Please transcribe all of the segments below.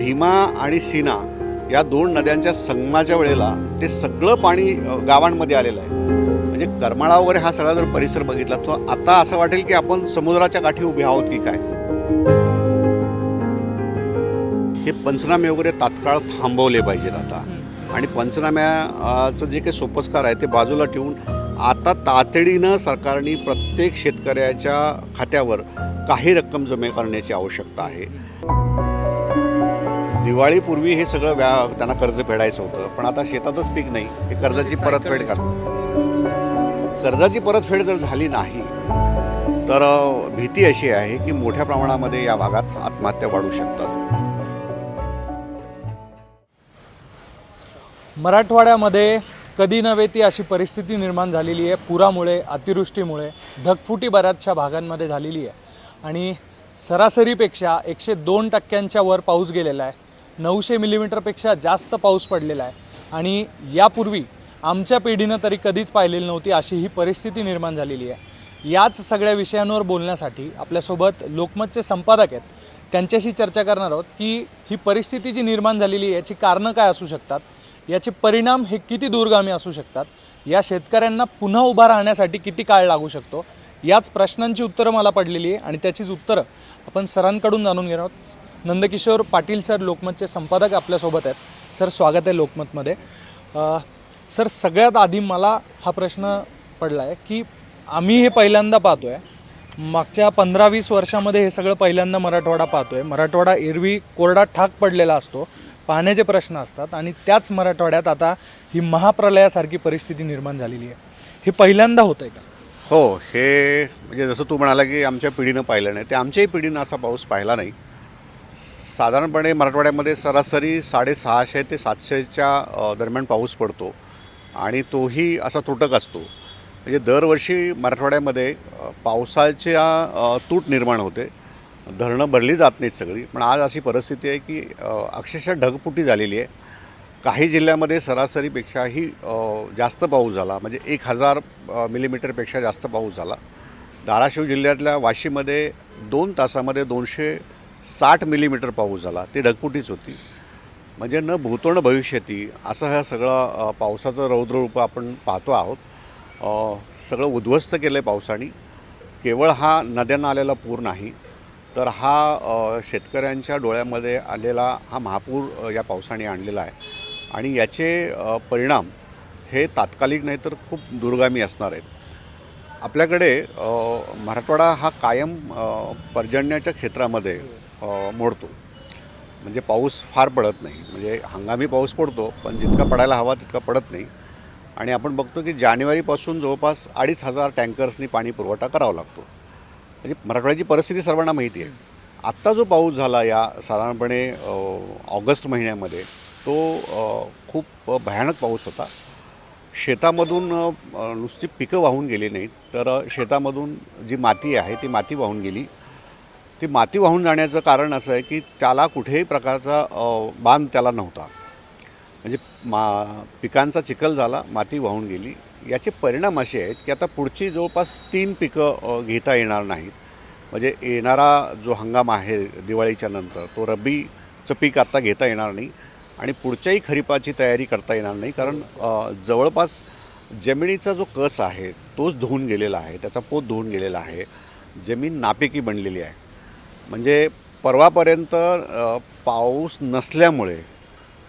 भीमा आणि सीना या दोन नद्यांच्या संगमाच्या वेळेला ते सगळं पाणी गावांमध्ये आलेलं आहे. म्हणजे करमाळा वगैरे हा सगळा जर परिसर बघितला तर आता असं वाटेल की आपण समुद्राच्या काठी उभे आहोत की काय? हे पंचनामे वगैरे तात्काळ थांबवले पाहिजेत आता. आणि पंचनाम्याचं जे काही सोपस्कार आहे ते बाजूला ठेवून आता तातडीनं सरकारने प्रत्येक शेतकऱ्याच्या खात्यावर काही रक्कम जमा करण्याची आवश्यकता आहे. दिवाळीपूर्वी हे सगळं व्या त्यांना कर्ज फेडायचं होतं. पण आता शेतातच पीक नाही. हे कर्जाची परतफेड कर. कर्जाची परतफेड जर झाली नाही तर भीती अशी आहे की मोठ्या प्रमाणामध्ये या भागात आत्महत्या वाढू शकतात. मराठवाड्यामध्ये कधी नव्हे ती अशी परिस्थिती निर्माण झालेली आहे. पुरामुळे अतिवृष्टीमुळे ढगफुटी बऱ्याचशा भागांमध्ये झालेली आहे. आणि सरासरीपेक्षा एकशे दोन टक्क्यांच्या वर पाऊस गेलेला आहे. नऊशे मिलीमीटरपेक्षा जास्त पाऊस पडलेला आहे. आणि यापूर्वी आमच्या पिढीनं तरी कधीच पाहिलेली नव्हती अशी ही परिस्थिती निर्माण झालेली आहे. याच सगळ्या विषयांवर बोलण्यासाठी आपल्यासोबत लोकमतचे संपादक आहेत. त्यांच्याशी चर्चा करणार आहोत की ही परिस्थिती जी निर्माण झालेली आहे याची कारणं काय असू शकतात? याचे परिणाम हे किती दूरगामी असू शकतात? या शेतकऱ्यांना पुन्हा उभा राहण्यासाठी किती काळ लागू शकतो? याच प्रश्नांची उत्तरं मला पडलेली आहे आणि त्याचीच उत्तरं आपण सरांकडून जाणून घेणार आहोत. नंदकिशोर पाटील सर लोकमतचे संपादक आपल्यासोबत आहेत. सर स्वागत आहे लोकमतमध्ये. सर सगळ्यात आधी मला हा प्रश्न पडला आहे की आम्ही हे पहिल्यांदा पाहतो आहे मागच्या पंधरा वीस वर्षामध्ये हे सगळं पहिल्यांदा मराठवाडा पाहतो आहे मराठवाडा एरवी कोरडा ठाक पडलेला असतो पाण्याचे प्रश्न असतात आणि त्याच मराठवाड्यात आता ही महाप्रलयासारखी परिस्थिती निर्माण झालेली आहे. हे पहिल्यांदा होतं आहे का? हो हे म्हणजे जसं तू म्हणाला की आमच्या पिढीनं पाहिलं नाही. ते आमच्याही पिढीनं असा पाऊस पाहिला नाही. साधारणपणे मराठवाड्यामध्ये सरासरी साडेसहाशे ते सातशेच्या दरम्यान पाऊस पडतो आणि तोही असा तुटक असतो. म्हणजे दरवर्षी मराठवाड्यामध्ये पावसाच्या तूट निर्माण होते. धरणं भरली जात नाहीत सगळी. पण आज अशी परिस्थिती आहे की अक्षरशः ढगपुटी झालेली आहे. काही जिल्ह्यामध्ये सरासरीपेक्षाही जास्त पाऊस झाला. म्हणजे एक हजार मिलीमीटरपेक्षा जास्त पाऊस झाला. धाराशिव जिल्ह्यातल्या वाशीमध्ये दोन तासामध्ये दोनशे साठ मिलीमीटर पाऊस झाला ती ढगपुटीच होती. म्हणजे न भूतो न भविष्यती असं ह्या सगळं पावसाचं रौद्ररूप आपण पाहतो आहोत. सगळं उद्ध्वस्त केलं आहे पावसाने. केवळ हा नद्यांना आलेला पूर नाही तर हा शेतकऱ्यांच्या डोळ्यामध्ये आलेला हा महापूर या पावसाने आणलेला आहे. आणि याचे परिणाम हे तात्कालिक नाही तर खूप दूरगामी असणार आहेत. आपल्याकडे मराठवाडा हा कायम पर्जन्याच्या क्षेत्रामध्ये मोडतो. म्हणजे पाऊस फार पडत नाही. म्हणजे हंगामी पाऊस पडतो पण जितका पडायला हवा तितका पडत नाही. आणि आपण बघतो की जानेवारीपासून जवळपास अडीच हजार टँकर्सनी पाणी पुरवठा करावा लागतो. म्हणजे मराठवाड्याची परिस्थिती सर्वांना माहिती आहे. आत्ता जो पाऊस झाला या साधारणपणे ऑगस्ट महिन्यामध्ये तो खूप भयानक पाऊस होता. शेतामधून नुसती पिकं वाहून गेली नाहीत. तर शेतामधून जी माती आहे ती माती वाहून गेली. ती माती वाहून जाण्याचं कारण असं आहे की त्याला कुठेही प्रकारचा बांध त्याला नव्हता. म्हणजे मा पिकांचा चिखल झाला माती वाहून गेली. याचे परिणाम असे आहेत की आता पुढची जवळपास तीन पिकं घेता येणार नाहीत. म्हणजे येणारा जो हंगाम आहे दिवाळीच्या नंतर तो रब्बीचं पीक आत्ता घेता येणार नाही आणि पुढच्याही खरीपाची तयारी करता येणार नाही. कारण जवळपास जमिनीचा जो कस आहे तोच धुवून गेलेला आहे त्याचा पोत धुवून गेलेला आहे. जमीन नापिकी बनलेली आहे. म्हणजे परवापर्यंत पाऊस नसल्यामुळे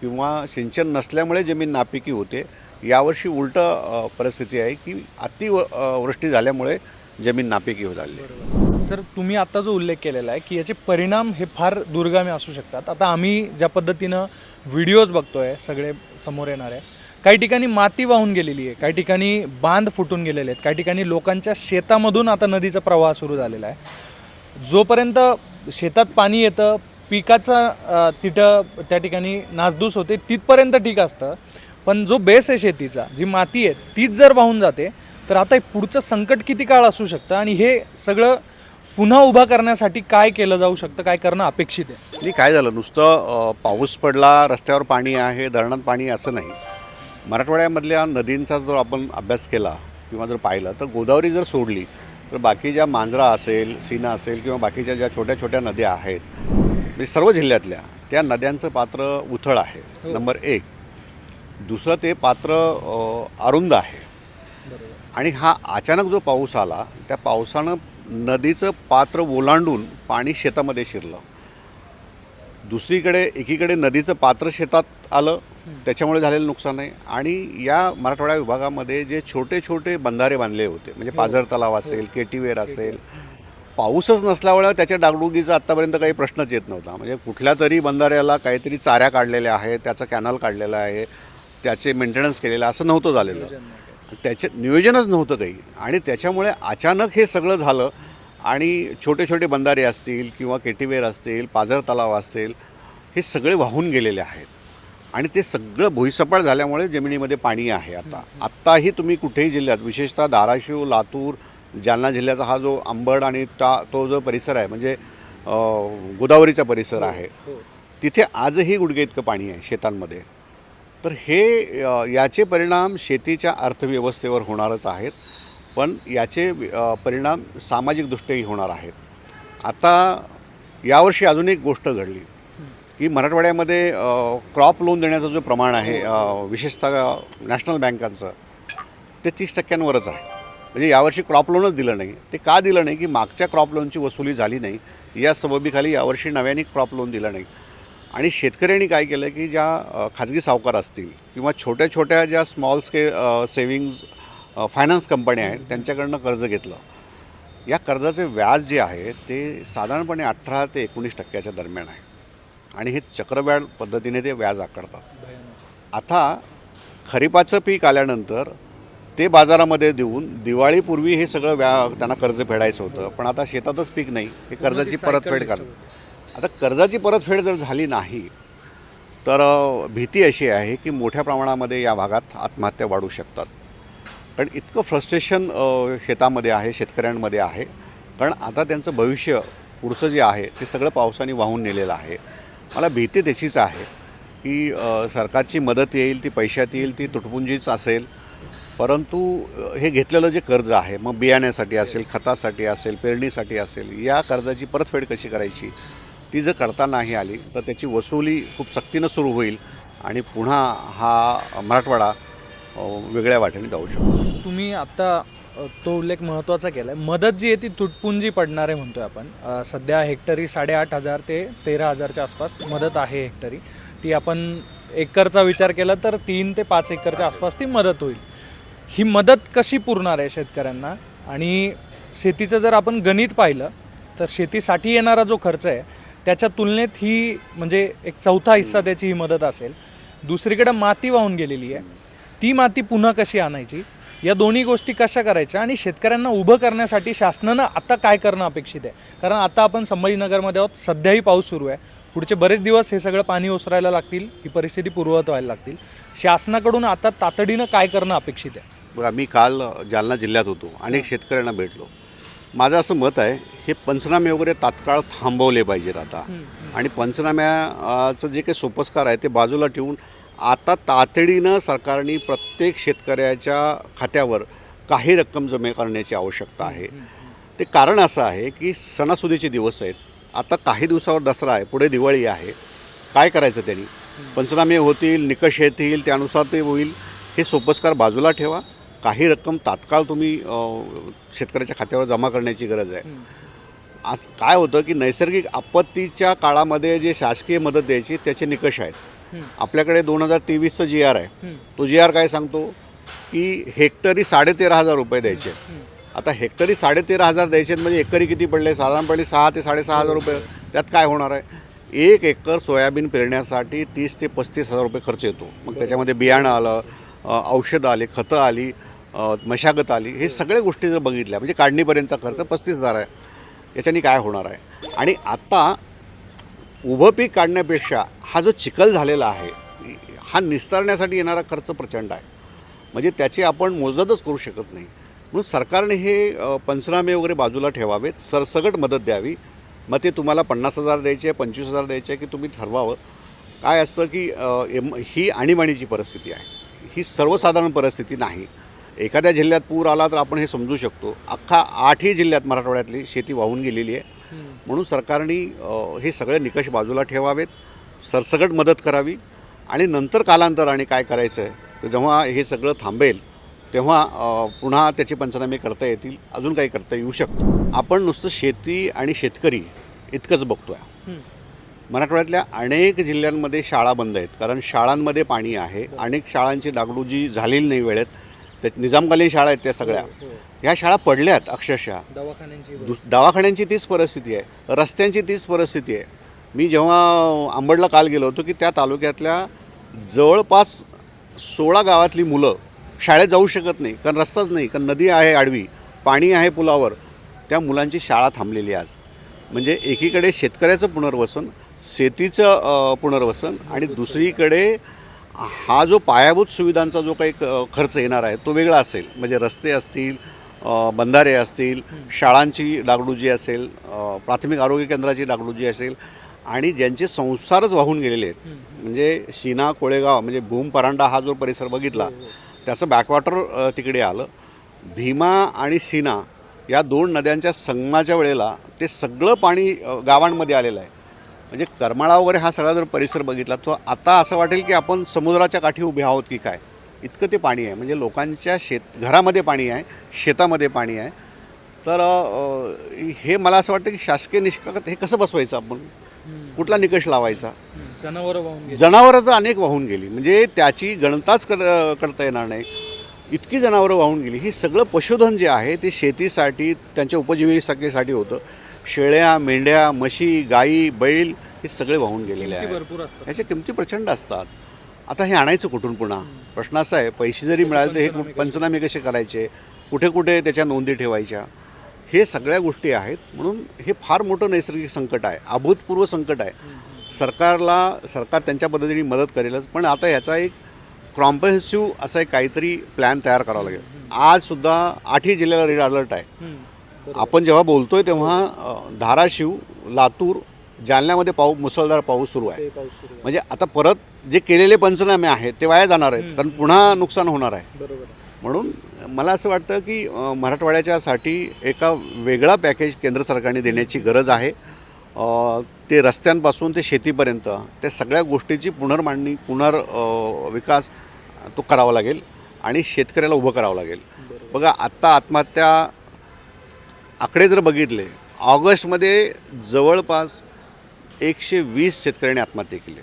किंवा सिंचन नसल्यामुळे जमीन नापिकी होते यावर्षी उलटं परिस्थिती आहे की अतिवृष्टी वृष्टी झाल्यामुळे जमीन नापिकी होत आली. आहे सर तुम्ही आता जो उल्लेख केलेला आहे की याचे परिणाम हे फार दूरगामी असू शकतात. आता आम्ही ज्या पद्धतीनं व्हिडिओज बघतोय सगळे समोर येणारे काही ठिकाणी माती वाहून गेलेली आहे काही ठिकाणी बांध फुटून गेलेले आहेत काही ठिकाणी लोकांच्या शेतामधून आता नदीचा प्रवाह सुरू झालेला आहे. जोपर्यंत शेतात पाणी येतं पिकाचं तिथं त्या ठिकाणी नासधूस होते तिथपर्यंत ठीक असतं. पण जो बेस आहे शेतीचा जी माती आहे तीच जर वाहून जाते तर आता हे पुढचं संकट किती काळ असू शकतं आणि हे सगळं पुन्हा उभा करण्यासाठी काय केलं जाऊ शकतं काय करणं अपेक्षित आहे? नाही काय झालं? नुसतं पाऊस पडला रस्त्यावर पाणी आहे धरणात पाणी असं नाही. मराठवाड्यामधल्या नदींचा जर आपण अभ्यास केला किंवा जर पाहिलं तर गोदावरी जर सोडली तर बाकी ज्या मांजरा असेल सीना असेल किंवा बाकीच्या ज्या छोट्या छोट्या नद्या आहेत म्हणजे सर्व जिल्ह्यातल्या त्या नद्यांचं पात्र उथळ आहे हो. नंबर एक. दुसरं ते पात्र अरुंद आहे. आणि हा अचानक जो पाऊस आला त्या पावसानं नदीचं पात्र ओलांडून पाणी शेतामध्ये शिरलं. दुसरीकडे एकीकडे नदीचं पात्र शेतात आलं त्याच्यामुळे झालेलं नुकसान आहे. आणि या मराठवाडा विभागामध्ये जे छोटे छोटे बंधारे बांधले होते म्हणजे पाझर तलाव असेल केटीवेर असेल पाऊसच नसल्यामुळे त्याच्या डागडुगीचा आत्तापर्यंत काही प्रश्नच येत नव्हता. म्हणजे कुठल्या तरी बंधाऱ्याला काहीतरी चाऱ्या काढलेल्या आहेत त्याचा कॅनल काढलेला आहे त्याचे मेंटेनन्स केलेलं असं नव्हतं झालेलं. त्याचे नियोजनच नव्हतं काही. आणि त्याच्यामुळे अचानक हे सगळं झालं आणि छोटे छोटे बंधारे असतील किंवा केटीवेर असतील पाझर तलाव असेल हे सगळे वाहून गेलेले आहेत. आणि ते सगळं भुईसपाट झाल्यामुळे जमिनीमध्ये पाणी आहे आता. आत्ताही तुम्ही कुठेही जिल्ह्यात विशेषतः धाराशिव लातूर जालना जिल्ह्याचा हा जो अंबड आणि ता तो जो परिसर आहे म्हणजे गोदावरीचा परिसर आहे तिथे आजही गुडघे इतकं पाणी आहे शेतांमध्ये. तर हे याचे परिणाम शेतीच्या अर्थव्यवस्थेवर होणारच आहेत पण याचे परिणाम सामाजिकदृष्ट्याही होणार आहेत. आता यावर्षी अजून एक गोष्ट घडली. की मराठवाड्यामध्ये क्रॉप लोन देण्याचं जो प्रमाण आहे विशेषतः नॅशनल बँकांचं ते तीस टक्क्यांवरच आहे. म्हणजे यावर्षी क्रॉप लोनच दिलं नाही. ते का दिलं नाही? की मागच्या क्रॉप लोनची वसुली झाली नाही. या सबबीखाली यावर्षी नव्याने क्रॉप लोन दिलं नाही. आणि शेतकऱ्यांनी काय केलं की ज्या खाजगी सावकार असतील किंवा छोट्या छोट्या ज्या स्मॉल स्के सेविंग्ज फायनान्स कंपन्या आहेत त्यांच्याकडनं कर्ज घेतलं. या कर्जाचे व्याज जे आहे ते साधारणपणे अठरा ते एकोणीस टक्क्याच्या दरम्यान आहे. आणि हे चक्रव्याढ पद्धतीने ते व्याज आकारतात. आता खरीपाचं पीक आल्यानंतर ते बाजारामध्ये देऊन दिवाळीपूर्वी हे सगळं व्या त्यांना कर्ज फेडायचं होतं. पण आता शेतातच पीक नाही. हे कर्जाची परतफेड कर आता कर्जाची परतफेड जर झाली नाही तर भीती अशी आहे की मोठ्या प्रमाणामध्ये या भागात आत्महत्या वाढू शकतात. कारण इतकं फ्रस्ट्रेशन शेतामध्ये आहे शेतकऱ्यांमध्ये आहे. कारण आता त्यांचं भविष्य पुढचं जे आहे ते सगळं पावसाने वाहून नेलेलं आहे. मला भीती त्याचीच आहे की सरकारची मदत येईल ती पैशात येईल ती तुटपुंजीच असेल. परंतु हे घेतलेलं जे कर्ज आहे मग बियाण्यासाठी असेल खतासाठी असेल पेरणीसाठी असेल या कर्जाची परतफेड कशी करायची ती जर करता नाही आली तर त्याची वसुली खूप सक्तीनं सुरू होईल. आणि पुन्हा हा मराठवाडा वेगळ्या वाटेने जाऊ शकतो. तुम्ही आत्ता तो उल्लेख महत्त्वाचा केला आहे मदत जी आहे ती तुटपुंजी पडणार आहे म्हणतोय आपण सध्या हेक्टरी साडेआठ हजार ते तेरा हजारच्या आसपास मदत आहे हेक्टरी. ती आपण एकरचा विचार केला तर तीन ते पाच एकरच्या आसपास ती मदत होईल. ही मदत कशी पुरणार आहे शेतकऱ्यांना? आणि शेतीचं जर आपण गणित पाहिलं तर शेतीसाठी येणारा जो खर्च आहे त्याच्या तुलनेत ही म्हणजे एक चौथा हिस्सा त्याची ही मदत असेल. दुसरीकडे माती वाहून गेलेली आहे. ती माती पुन्हा कशी आणायची? या दोन्ही गोष्टी कशा करायच्या? आणि शेतकऱ्यांना उभं करण्यासाठी शासनानं आता काय करणं अपेक्षित आहे? कारण आता आपण संभाजीनगरमध्ये आहोत सध्याही पाऊस सुरू आहे. पुढचे बरेच दिवस हे सगळं पाणी ओसरायला लागतील ही परिस्थिती पूर्ववत व्हायला लागतील. शासनाकडून आता तातडीनं काय करणं अपेक्षित आहे? बघा मी काल जालना जिल्ह्यात होतो. अनेक शेतकऱ्यांना भेटलो. माझं असं मत आहे हे पंचनामे वगैरे तात्काळ थांबवले पाहिजेत आता. आणि पंचनाम्याचं जे काही सोपस्कार आहे ते बाजूला ठेवून आता तातडीनं सरकारने प्रत्येक शेतकऱ्याच्या खात्यावर काही रक्कम जमा करण्याची आवश्यकता आहे. ते कारण असं आहे की सणासुदीचे दिवस आहेत. आता काही दिवसावर दसरा आहे पुढे दिवाळी आहे. काय करायचं त्यांनी? पंचनामे होतील निकष येतील त्यानुसार ते होईल. हे सोपस्कार बाजूला ठेवा. काही रक्कम तात्काळ तुम्ही शेतकऱ्याच्या खात्यावर जमा करण्याची गरज आहे. आज काय होतं की नैसर्गिक आपत्तीच्या काळामध्ये जे शासकीय मदत द्यायची त्याचे निकष आहेत. आपल्याकडे दोन हजार तेवीसचा जी आर आहे. तो जी आर काय सांगतो? की हेक्टरी साडेतेरा हजार रुपये द्यायचे. आता हेक्टरी साडेतेरा हजार द्यायचे म्हणजे एकरी किती पडले? साधारणपणे सहा ते साडेसहा हजार रुपये. त्यात काय होणार आहे? एक एकर सोयाबीन पेरण्यासाठी तीस ते पस्तीस हजार रुपये खर्च येतो. मग त्याच्यामध्ये बियाणं आलं औषधं आली खतं आली मशागत आली. हे सगळ्या गोष्टी जर बघितल्या म्हणजे काढणीपर्यंतचा खर्च पस्तीस हजार आहे. याच्यानी काय होणार आहे? आणि आत्ता उभं पीक काढण्यापेक्षा हा जो चिखल झालेला आहे हा निस्तारण्यासाठी येणारा खर्च प्रचंड आहे. म्हणजे त्याची आपण मोजतच करू शकत नाही. म्हणून सरकारने हे पंचनामे वगैरे बाजूला ठेवावेत सरसगट मदत द्यावी. मग ते तुम्हाला पन्नास हजार द्यायचे आहे पंचवीस हजार द्यायचे की तुम्ही ठरवावं. काय असतं की एम ही आणीबाणीची परिस्थिती आहे. ही सर्वसाधारण परिस्थिती नाही. एखाद्या जिल्ह्यात पूर आला तर आपण हे समजू शकतो. अख्खा आठही जिल्ह्यात मराठवाड्यातली शेती वाहून गेलेली आहे. म्हणून सरकारने हे सगळे निकष बाजूला ठेवावेत सरसकट मदत करावी आणि नंतर कालांतराने काय करायचं आहे जेव्हा हे सगळं थांबेल तेव्हा पुन्हा त्याचे पंचनामे करता येतील अजून काही करता येऊ शकतो. आपण नुसतं शेती आणि शेतकरी इतकंच बघतो आहे मराठवाड्यातल्या अनेक जिल्ह्यांमध्ये शाळा बंद आहेत कारण शाळांमध्ये पाणी आहे. अनेक शाळांची डागडुजी झालेली नाही वेळेत त्यात निजामकालीन शाळा आहेत त्या सगळ्या. ह्या शाळा पडल्यात अक्षरशः. दवाखान्यांची दुस दवाखान्यांची तीच परिस्थिती आहे. रस्त्यांची तीच परिस्थिती आहे. मी जेव्हा आंबडला काल गेलो होतो की त्या तालुक्यातल्या जवळपास सोळा गावातली मुलं शाळेत जाऊ शकत नाही कारण रस्ताच नाही कारण नदी आहे आडवी पाणी आहे पुलावर. त्या मुलांची शाळा थांबलेली आज. म्हणजे एकीकडे शेतकऱ्याचं पुनर्वसन शेतीचं पुनर्वसन आणि दुसरीकडे हा जो पायाभूत सुविधांचा जो काही खर्च येणार आहे तो वेगळा असेल. म्हणजे रस्ते असतील बंधारे असतील शाळांची डागडुजी असेल प्राथमिक आरोग्य केंद्राची डागडुजी असेल आणि ज्यांचे संसारच वाहून गेलेले आहेत. म्हणजे शिना कोळेगाव म्हणजे भूम परांडा हा जो परिसर बघितला त्याचं बॅकवॉटर तिकडे आलं. भीमा आणि सीना या दोन नद्यांच्या संगमाच्या वेळेला ते सगळं पाणी गावांमध्ये आलेलं आहे. म्हणजे करमाळा वगैरे हा सगळा जर परिसर बघितला तर आता असं वाटेल की आपण समुद्राच्या काठी उभे आहोत की काय? इतकं ते पाणी आहे. म्हणजे लोकांच्या शेत घरामध्ये पाणी आहे शेतामध्ये पाणी आहे. तर हे मला असं वाटतं की शासकीय निष्काळत हे कसं बसवायचं आपण? कुठला निकष लावायचा? जनावर. जनावरं तर अनेक वाहून गेली. म्हणजे त्याची गणताच कर करता येणार नाही. इतकी जनावरं वाहून गेली. ही सगळं पशुधन जे आहे ते शेतीसाठी त्यांच्या उपजीविकेसाठी होतं. शेळ्या मेंढ्या म्हशी गाई बैल हे सगळे वाहून गेलेले किती आहे भरपूर असतात. ह्याच्या किमती प्रचंड असतात. आता हे आणायचं कुठून पुन्हा? प्रश्न असा आहे पैसे जरी मिळाले तर हे कुठ- पंचनामे कसे करायचे? कुठे कुठे त्याच्या नोंदी ठेवायच्या? हे सगळ्या गोष्टी आहेत. म्हणून हे फार मोठं नैसर्गिक संकट आहे. अभूतपूर्व संकट आहे. सरकारला सरकार त्यांच्या पद्धतीने मदत करेलच. पण आता याचा एक कॉम्प्रेहेन्सिव्ह असा एक काहीतरी प्लॅन तयार करावा लागेल. आजसुद्धा आठही जिल्ह्याला रेड अलर्ट आहे. आपण जेव्हा बोलतोय तेव्हा धाराशिव लातूर जालन्यामध्ये पाऊस मुसळधार पाऊस सुरू आहे. म्हणजे आता परत जे केलेले पंचनामे आहेत ते वाया जाणार आहेत कारण पुन्हा नुकसान होणार आहे. म्हणून मला असं वाटतं की मराठवाड्याच्यासाठी एका वेगळा पॅकेज केंद्र सरकारने देण्याची गरज आहे. ते रस्त्यांपासून ते शेतीपर्यंत त्या सगळ्या गोष्टीची पुनर्मांडणी पुनर् विकास तो करावा लागेल आणि शेतकऱ्याला उभं करावं लागेल. बघा आत्ता आत्महत्या आकडे जर बघितले ऑगस्टमध्ये जवळपास एकशे वीस शेतकऱ्यांनी आत्महत्या केली.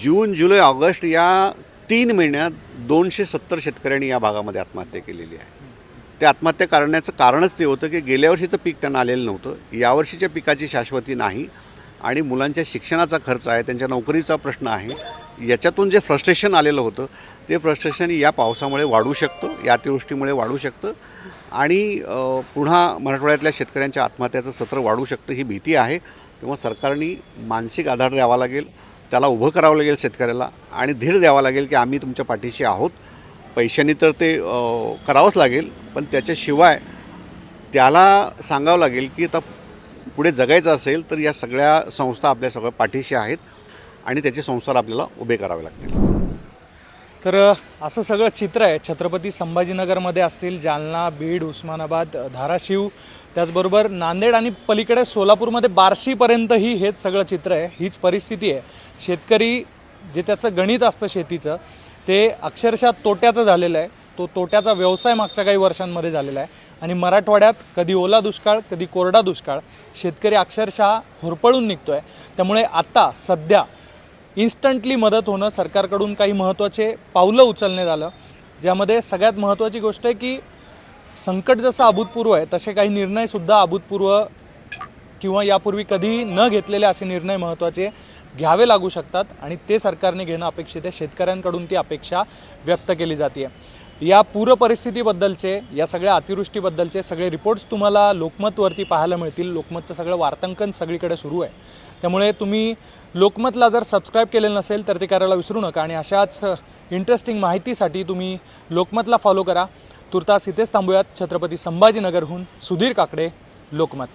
जून जुलै ऑगस्ट या तीन महिन्यात दोनशे सत्तर शेतकऱ्यांनी या भागामध्ये आत्महत्या केलेली आहे. ते आत्महत्या करण्याचं कारणच ते होतं की गेल्या वर्षीचं पीक त्यांना आलेलं नव्हतं. यावर्षीच्या पिकाची शाश्वती नाही आणि मुलांच्या शिक्षणाचा खर्च आहे त्यांच्या नोकरीचा प्रश्न आहे. याच्यातून जे फ्रस्ट्रेशन आलेलं होतं ते फ्रस्ट्रेशन या पावसामुळे वाढू शकतं या अतिवृष्टीमुळे वाढू शकतं. आणि पुन्हा मराठवाड्यातल्या शेतकऱ्यांच्या आत्महत्याचं सत्र वाढू शकतं ही भीती आहे. तेव्हा सरकारने मानसिक आधार द्यावा लागेल त्याला उभं करावं लागेल शेतकऱ्याला आणि धीर द्यावा लागेल की आम्ही तुमच्या पाठीशी आहोत. पैशांनी तर ते करावंच लागेल पण त्याच्याशिवाय त्याला सांगावं लागेल की आता पुढे जगायचं असेल तर या सगळ्या संस्था आपल्या सगळ्या पाठीशी आहेत आणि त्याचे संसार आपल्याला उभे करावे लागतील. तर असं सगळं चित्र आहे. छत्रपती संभाजीनगरमध्ये असतील जालना बीड उस्मानाबाद धाराशिव. त्याचबरोबर नांदेड आणि पलीकडे सोलापूरमध्ये बार्शीपर्यंतही हेच सगळं चित्र आहे. हीच परिस्थिती आहे. शेतकरी जे त्याचं गणित असतं शेतीचं ते अक्षरशः तोट्याचं झालेलं आहे. तो तोट्याचा व्यवसाय मागच्या काही वर्षांमध्ये झालेला आहे. आणि मराठवाड्यात कधी ओला दुष्काळ कधी कोरडा दुष्काळ शेतकरी अक्षरशः होरपळून निघतो आहे त्यामुळे आता सध्या इन्स्टंटली मदत होणं सरकारकडून काही महत्त्वाचे पावलं उचलण्यात आलं. ज्यामध्ये सगळ्यात महत्त्वाची गोष्ट आहे की संकट जसं अभूतपूर्व आहे तसे काही निर्णयसुद्धा अभूतपूर्व किंवा यापूर्वी कधीही न घेतलेले असे निर्णय महत्त्वाचे घ्यावे लागू शकतात आणि ते सरकारने घेणं अपेक्षित आहे. शेतकऱ्यांकडून ती अपेक्षा व्यक्त केली जाते या पूर परिस्थितीबद्दलचे या सगळ्या अतिवृष्टीबद्दलचे सगळे रिपोर्ट्स तुम्हाला लोकमतवरती पाहायला मिळतील. लोकमतचं सगळं वार्तांकन सगळीकडे सुरू आहे. त्यामुळे तुम्ही लोकमतला जर सबस्क्राईब केलेलं नसेल तर ते करायला विसरू नका आणि अशाच इंटरेस्टिंग माहितीसाठी तुम्ही लोकमतला फॉलो करा. तुर्तास इथेच थांबूयात. छत्रपती संभाजीनगरहून सुधीर काकडे लोकमत.